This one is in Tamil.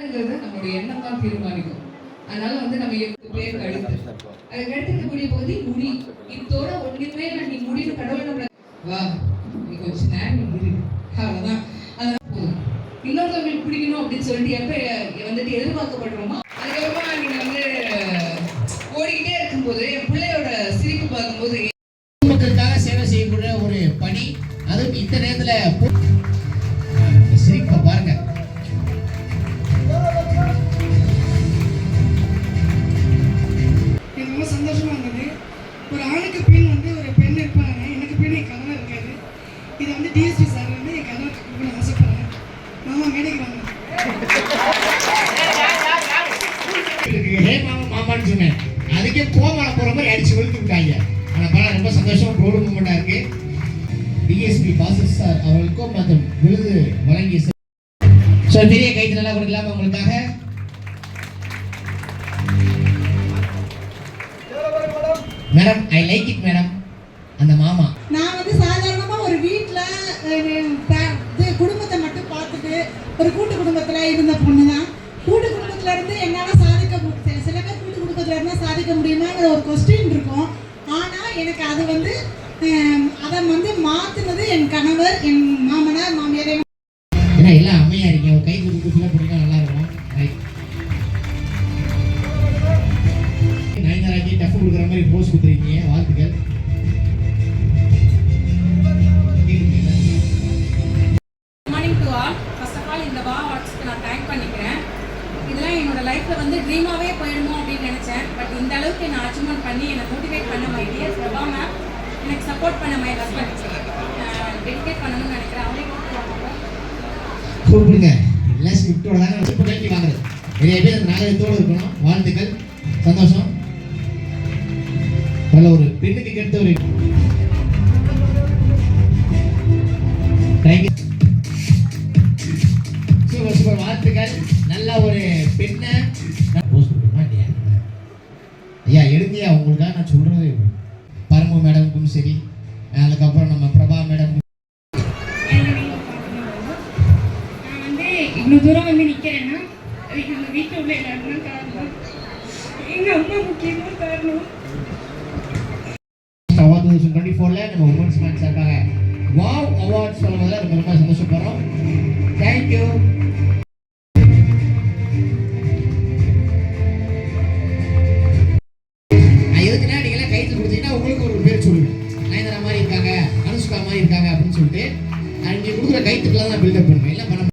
யாருங்கிறத நம்மளுடைய எண்ணம் தான் தீர்மானிக்கும். அதனால வந்து நம்ம எட்டு பேர் கழுத்து அதுக்கு அடுத்து பகுதி முடி இத்தோட ஒண்ணுமே நான் நீ முடிவு கடவுள் நம்மள வா நீ கொஞ்ச நேரம் நீ இரு. அவ்வளவுதான். அதான் போதும். இன்னொருத்தவங்களுக்கு பிடிக்கணும் அப்படின்னு சொல்லிட்டு எப்ப வந்துட்டு எதிர்பார்க்கப்படுறோமா அதுக்கப்புறமா நீங்க வந்து ஓடிக்கிட்டே இருக்கும்போது ஒரு ஆணுக்கு பெண் வந்து ஒரு பெண் இருப்பாங்க. எனக்கு பெண் என் கணவர் இருக்காரு. இதை வந்து டிஎஸ்பி சார் வந்து என் கணவருக்கு கொடுக்கணும்னு ஆசைப்படுறேன் மாமா மேடைக்கு வாங்க. இருக்கு. ஹே மாமா மாமான்னு சொன்னேன். அதுக்கே கோமாள போற மாதிரி அடிச்சு விழுத்து விட்டாங்க. ஆனா பரவாயில்ல ரொம்ப சந்தோஷம் ப்ரௌடு மூமெண்டா இருக்கு. டிஎஸ்பி பாசஸ் சார் அவர்களுக்கும் மற்றும் விருது வழங்கிய ஸோ பெரிய கைத்து நல்லா கொடுக்கலாமா உங்களுக்காக? Madam I like it madam அந்த மாமா. நான் வந்து சாதாரணமா ஒரு வீட்டில் இது குடும்பத்தை மட்டும் பார்த்துட்டு ஒரு கூட்டு குடும்பத்துல இருந்த பொண்ணு தான் கூட்டு குடும்பத்துல இருந்து என்னால சாதிக்க சில- பேர் கூட்டு குடும்பத்துல இருந்தா சாதிக்க முடியுமாங்கிற ஒரு கொஸ்டின் இருக்கும். ஆனா எனக்கு அது வந்து அதை வந்து மாத்துனது என் கணவர் என் மாமனார் மாமியார் ஏன்னா எல்லாம் அம்மையா இருக்கீங்க கை ஃபில்அப் கொடுக்குற மாதிரி போஸ் கொடுத்துருக்கீங்க வாழ்த்துக்கள். தேங்க் லைஃப்பில் வந்து ட்ரீமாகவே போயிடுமோ அப்படின்னு நினச்சேன். பட் இந்த அளவுக்கு என்னை அச்சீவ்மெண்ட் பண்ணி என்னை மோட்டிவேட் பண்ண மை டியர் பிரபா மேம் எனக்கு சப்போர்ட் பண்ண மை ஹஸ்பண்ட் டெடிகேட் பண்ணணும்னு நினைக்கிறேன். அவரே கூப்பிடுங்க எல்லாம் ஸ்கிரிப்டோட வாங்குறது. நிறைய பேர் நாகரிகத்தோடு இருக்கணும். வாழ்த்துக்கள். சந்தோஷம். நல்ல ஒரு பெண்ணுக்கு கெடுத்த ஒரு சூப்பர் சூப்பர் வாழ்த்துக்கள். ஒரு பெண்ணை. ஐயா உங்களுக்காக நான் சொல்றது பரமு மேடமுக்கும் சரி. அதுக்கப்புறம் நம்ம பிரபா மேடம் இவ்வளோ தூரம் வந்து நிற்கிறேன்னா அதுக்கு எங்கள் வீட்டில் உள்ள காரணம். எங்கள் அம்மா முக்கியமாக காரணம்? அவார்ட் டூ தௌசண்ட் டுவெண்ட்டி ஃபோரில் நம்ம உமன்ஸ் மேன் சார்பாக வாவ் அவார்ட்ஸ் சொல்லுவதில் ரொம்ப ரொம்ப சந்தோஷப்படுறோம் தேங்க்யூ உங்களுக்கு ஒரு மாதிரி இருக்காங்க அனுஷ்கா மாதிரி இருக்காங்க அப்படின்னு சொல்லிட்டு நான் கொடுக்குற கைத்துக்கெல்லாம் தான் பில்டப் பண்ணுவேன். இல்லை பண்ண